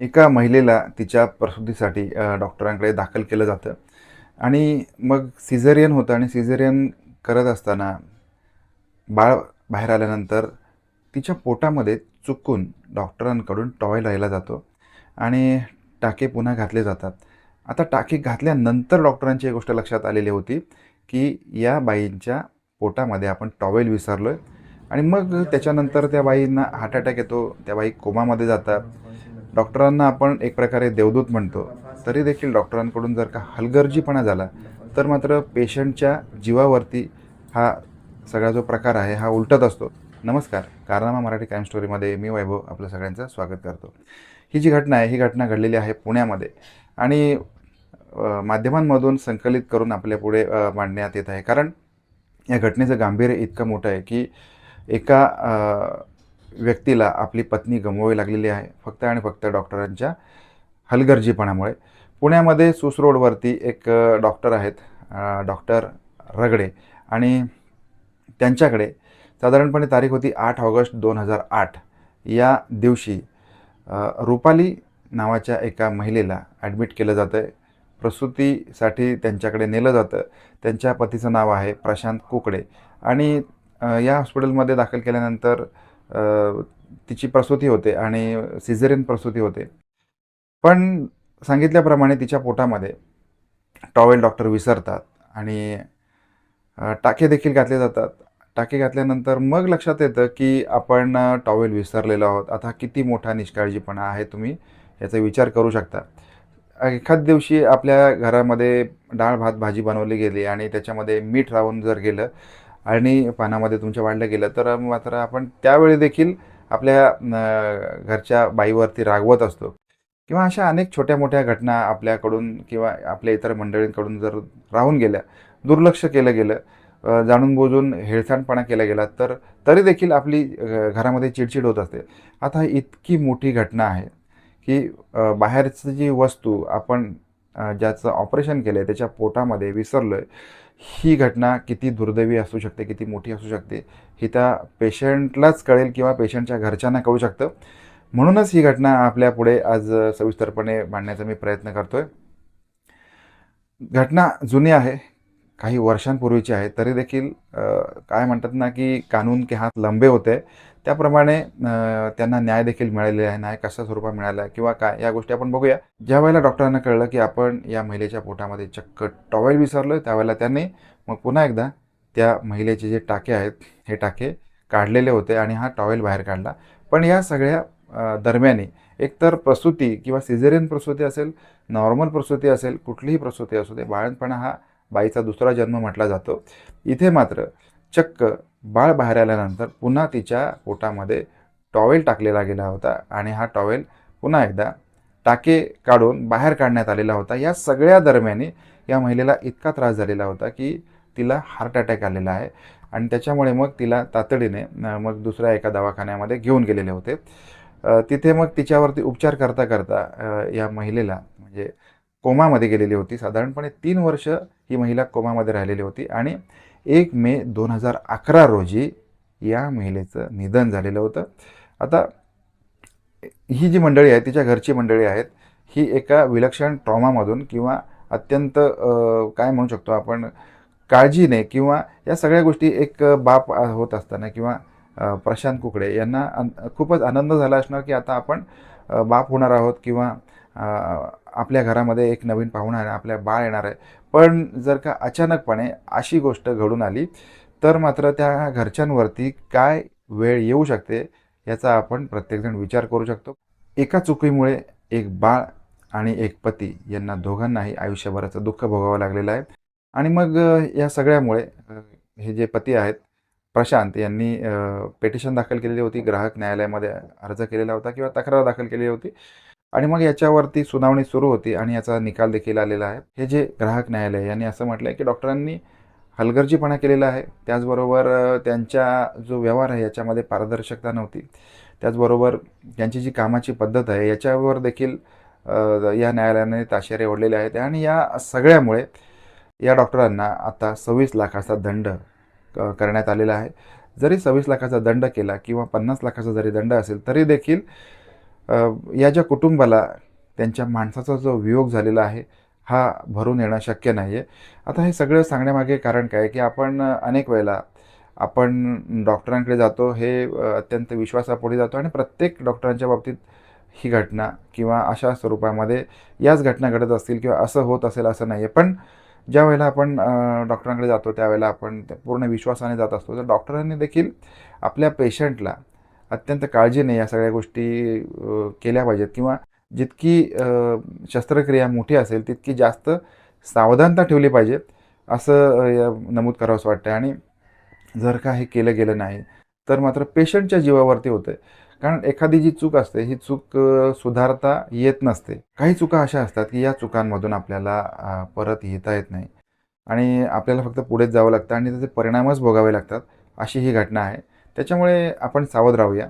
एका महिलेला तिच्या प्रसूतीसाठी डॉक्टरांकडे दाखल केलं जातं. आणि मग सिझेरियन होतं आणि सिझेरियन करत असताना बाळ बाहेर आल्यानंतर तिच्या पोटामध्ये चुकून डॉक्टरांकडून टॉयल राहिला जातो आणि टाके पुन्हा घातले जातात. आता टाके घातल्यानंतर डॉक्टरांची एक गोष्ट लक्षात आलेली होती की या बाईंच्या पोटामध्ये आपण टॉवेल विसरलो आहे आणि मग त्याच्यानंतर त्या बाईंना हार्ट अटॅक येतो त्या बाई कोमामध्ये जातात. डॉक्टरांना आपण एक प्रकारे देवदूत म्हणतो तरी देखील डॉक्टरांकडून जर का हलगर्जीपणा झाला तर मात्र पेशंटच्या जीवावरती हा सगळा जो प्रकार आहे हा उलटत असतो. नमस्कार कारनामा मराठी क्राईम स्टोरीमध्ये मी वैभव आपलं सगळ्यांचं स्वागत करतो. ही जी घटना आहे ही घटना घडलेली आहे पुण्यामध्ये आणि माध्यमांमधून संकलित करून आपल्या पुढे मांडण्यात येत आहे. कारण या घटनेचं गांभीर्य इतकं मोठं आहे की एका व्यक्तीला आपली पत्नी गमवावी लागलेली आहे फक्त आणि फक्त डॉक्टरांच्या हलगर्जीपणामुळे. पुण्यामध्ये सुसरोडवरती एक डॉक्टर आहेत डॉक्टर रगडे आणि त्यांच्याकडे साधारणपणे तारीख होती आठ ऑगस्ट दोन हजार आठ. या दिवशी रुपाली नावाच्या एका महिलेला ॲडमिट केलं जातं आहे प्रसूतीसाठी त्यांच्याकडे नेलं जातं. त्यांच्या पतीचं नाव आहे प्रशांत कुकडे आणि या हॉस्पिटलमध्ये दाखल केल्यानंतर तिची प्रसूती होते आणि सिझेरियन प्रसूती होते. पण सांगितल्याप्रमाणे तिच्या पोटामध्ये टॉवेल डॉक्टर विसरतात आणि टाके देखील घातले जातात. टाके घातल्यानंतर मग लक्षात येतं की आपण टॉवेल विसरलेलो आहोत. आता किती मोठा निष्काळजीपणा आहे तुम्ही याचा विचार करू शकता. एखाद दिवशी आपल्या घरामध्ये डाळ भात भाजी बनवली गेली आणि त्याच्यामध्ये मीठ राहून जर गेलं आणि पानामध्ये तुमच्या वाढलं गेलं तर मात्र आपण त्यावेळी देखील आपल्या घरच्या बाईवरती रागवत असतो. किंवा अशा अनेक छोट्या मोठ्या घटना आपल्याकडून किंवा आपल्या इतर मंडळींकडून जर राहून गेल्या दुर्लक्ष केलं गेलं जाणून बोजून हेळसांडपणा केला गेला तर तरी देखील आपली घरामध्ये चिडचिड होत असते. आता ही इतकी मोठी घटना आहे की बाहेरची जी वस्तू आपण ज्याचं ऑपरेशन केलं आहे त्याच्या पोटामध्ये विसरलो आहे ही घटना किती दुर्दैवी असू शकते किती मोठी असू शकते ही त्या पेशंटलाच कळेल किंवा पेशंटच्या घरच्यांना कळू शकतं. म्हणूनच ही घटना आपल्या पुढे आज सविस्तरपणे मांडण्याचा मी प्रयत्न करतोय. घटना जुनी आहे काही वर्षांपूर्वीची आहे तरी देखील काय म्हणतात ना की कानून के हात लंबे होते त्याप्रमाणे त्यांना न्याय देखील मिळालेला आहे. न्याय कशा स्वरूपात मिळाला आहे किंवा काय या गोष्टी आपण बघूया. ज्या वेळेला डॉक्टरांना कळलं की आपण या महिलेच्या पोटामध्ये चक्क टॉवेल विसरलो त्यावेळेला त्यांनी मग पुन्हा एकदा त्या महिलेचे जे टाके आहेत हे टाके काढलेले होते आणि हा टॉवेल बाहेर काढला. पण या सगळ्या दरम्याने दरम्यानी एकतर प्रसूती किंवा सिझेरियन प्रसूती असेल नॉर्मल प्रसूती असेल कुठलीही प्रसूती असू दे बाळणपणा हा बाईचा दुसरा जन्म म्हटला जातो. इथे मात्र चक्क बाळ बाहेर आल्यानंतर पुन्हा तिच्या पोटामध्ये टॉवेल टाकलेला गेला होता आणि हा टॉवेल पुन्हा एकदा टाके काढून बाहेर काढण्यात आलेला होता. या सगळ्या दरम्याने या महिलेला इतका त्रास झालेला होता की तिला हार्ट अटॅक आलेला आहे आणि त्याच्यामुळे मग तिला तातडीने मग दुसऱ्या एका दवाखान्यामध्ये घेऊन गेलेले होते. तिथे मग तिच्यावरती उपचार करता करता या महिलेला म्हणजे कोमामध्ये गेलेली होती. साधारणपणे तीन वर्ष ही महिला कोमामध्ये राहिलेली होती आणि एक मे दोन हजार अकरा रोजी या महिलेचं निधन झालेलं होतं. आता ही जी मंडळी आहे तिच्या घरची मंडळी आहेत ही एका विलक्षण ट्रॉमामधून किंवा अत्यंत काय म्हणू शकतो आपण काळजीने किंवा या सगळ्या गोष्टी एक बाप होत असताना किंवा प्रशांत कुकडे यांना अन खूपच आनंद झाला असणार की आता आपण बाप होणार आहोत किंवा आपल्या घरामध्ये एक नवीन पाहुणा आहे आपल्या बाळ येणार आहे. पण जर का अचानकपणे अशी गोष्ट घडून आली तर मात्र त्या घरच्यांवरती काय वेळ येऊ शकते याचा आपण प्रत्येकजण विचार करू शकतो. एका चुकीमुळे एक बाळ आणि एक पती यांना दोघांनाही आयुष्यभराचं दुःख भोगावं लागलेलं आहे. आणि मग या सगळ्यामुळे हे जे पती आहेत प्रशांत यांनी पेटिशन दाखल केलेली होती ग्राहक न्यायालयामध्ये अर्ज केलेला होता किंवा तक्रार दाखल केलेली होती. आणि मग याच्यावरती सुनावणी सुरू होती आणि याचा निकाल देखील आलेला आहे. हे जे ग्राहक न्यायालय यांनी असं म्हटलं आहे की डॉक्टरांनी हलगर्जीपणा केलेला आहे. त्याचबरोबर त्यांचा त्यांच्या जो व्यवहार आहे याच्यामध्ये पारदर्शकता नव्हती. त्याचबरोबर त्यांची जी कामाची पद्धत आहे याच्यावर देखील या न्यायालयाने ताशेरे ओढलेले आहेत. आणि या सगळ्यामुळे या डॉक्टरांना आता सव्वीस लाखाचा दंड क- करण्यात आलेला आहे. जरी सव्वीस लाखाचा दंड केला किंवा पन्नास लाखाचा जरी दंड असेल तरी देखील या ज्या कुटुंबाला त्यांच्या माणसाचा जो वियोग झालेला आहे हा भरून येणं शक्य नाही आहे आता हे सगळं सांगण्यामागे कारण काय की आपण अनेक वेळेला आपण डॉक्टरांकडे जातो हे अत्यंत विश्वासापुढे जातो आणि प्रत्येक डॉक्टरांच्या बाबतीत ही घटना किंवा अशा स्वरूपामध्ये याच घटना घडत असतील किंवा असं होत असेल असं नाही आहे पण ज्या वेळेला आपण डॉक्टरांकडे जातो त्यावेळेला आपण पूर्ण विश्वासाने जात असतो. तर डॉक्टरांनी देखील आपल्या पेशंटला अत्यंत काळजीने या सगळ्या गोष्टी केल्या पाहिजेत. किंवा जितकी शस्त्रक्रिया मोठी असेल तितकी जास्त सावधानता ठेवली पाहिजे असं या नमूद करावंसं वाटतं आणि जर का हे केलं गेलं नाही तर मात्र पेशंटच्या जीवावरती होतं कारण एखादी जी चूक असते ही चूक सुधारता येत नसते. काही चुका अशा असतात की या चुकांमधून आपल्याला परत येता येत नाही. आणि आपल्याला फक्त पुढेच जावं लागतं आणि त्याचे परिणामच भोगावे लागतात अशी ही घटना आहे. त्याच्यामुळे आपण सावध राहूया.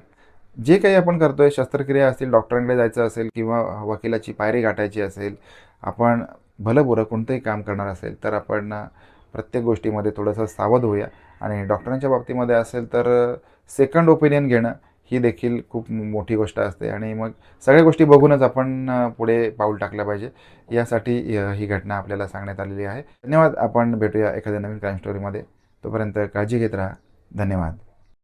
जे काही आपण करतो आहे शस्त्रक्रिया असतील डॉक्टरांकडे जायचं असेल किंवा वकिलाची पायरी गाठायची असेल आपण भलं बुरं कोणतंही काम करणार असेल तर आपण प्रत्येक गोष्टीमध्ये थोडंसं सावध होऊया. आणि डॉक्टरांच्या बाबतीमध्ये असेल तर सेकंड ओपिनियन घेणं ही देखील खूप मोठी गोष्ट असते. आणि मग सगळ्या गोष्टी बघूनच आपण पुढे पाऊल टाकलं पाहिजे. यासाठी ही घटना आपल्याला सांगण्यात आलेली आहे. धन्यवाद. आपण भेटूया एखाद्या नवीन क्राईम स्टोरीमध्ये तोपर्यंत काळजी घेत राहा. धन्यवाद.